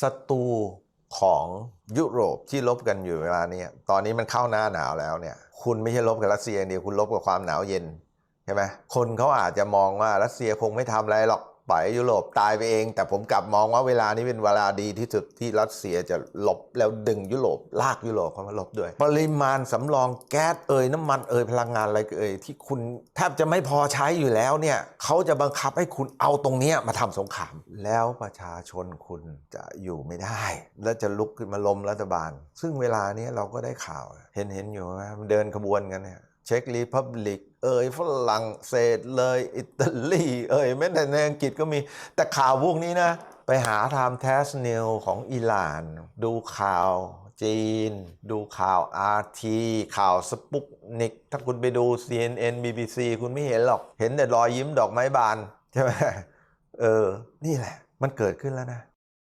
ศัตรูของยุโรปที่ลบกันอยู่เวลานี้ตอนนี้มันเข้าหน้าหนาวแล้วเนี่ย คุณไม่ใช่ลบกับรัสเซียอย่างเดียวคุณลบกับความหนาวเย็นใช่ไหมคนเขาอาจจะมองว่ารัสเซียคงไม่ทำอะไรหรอก ปล่อยยุโรปตายไปเอง แต่ผมกลับมองว่าเวลานี้เป็นเวลาดีที่สุดที่รัสเซียจะลบแล้วดึงยุโรปลากยุโรปเข้ามาลบด้วย ปริมาณสำรองแก๊สเอ่ยน้ำมันเอ่ยพลังงานอะไรเอ่ยที่คุณแทบจะไม่พอใช้อยู่แล้วเนี่ยเขาจะบังคับให้คุณเอาตรงเนี้ยมาทำสงคราม แล้วประชาชนคุณจะอยู่ไม่ได้ และจะลุกขึ้นมาล้มรัฐบาล ซึ่งเวลานี้เราก็ได้ข่าว เห็นเห็นอยู่ว่ามันเดินขบวนกันเนี่ย เช็กรีพับลิกเอ่ยฝรั่งเศสเลยอิตาลีเอ่ยแม้แต่ในอังกฤษก็มีแต่ข่าวพวกนี้นะ ไปหาทำแทสเนลของอิหร่าน ดูข่าวจีน ดูข่าว RT ข่าวสปุกนิก ถ้าคุณไปดู CNN BBC คุณไม่เห็นหรอก เห็นแต่รอยยิ้มดอกไม้บาน ใช่ไหมเออ นี่แหละ มันเกิดขึ้นแล้วนะ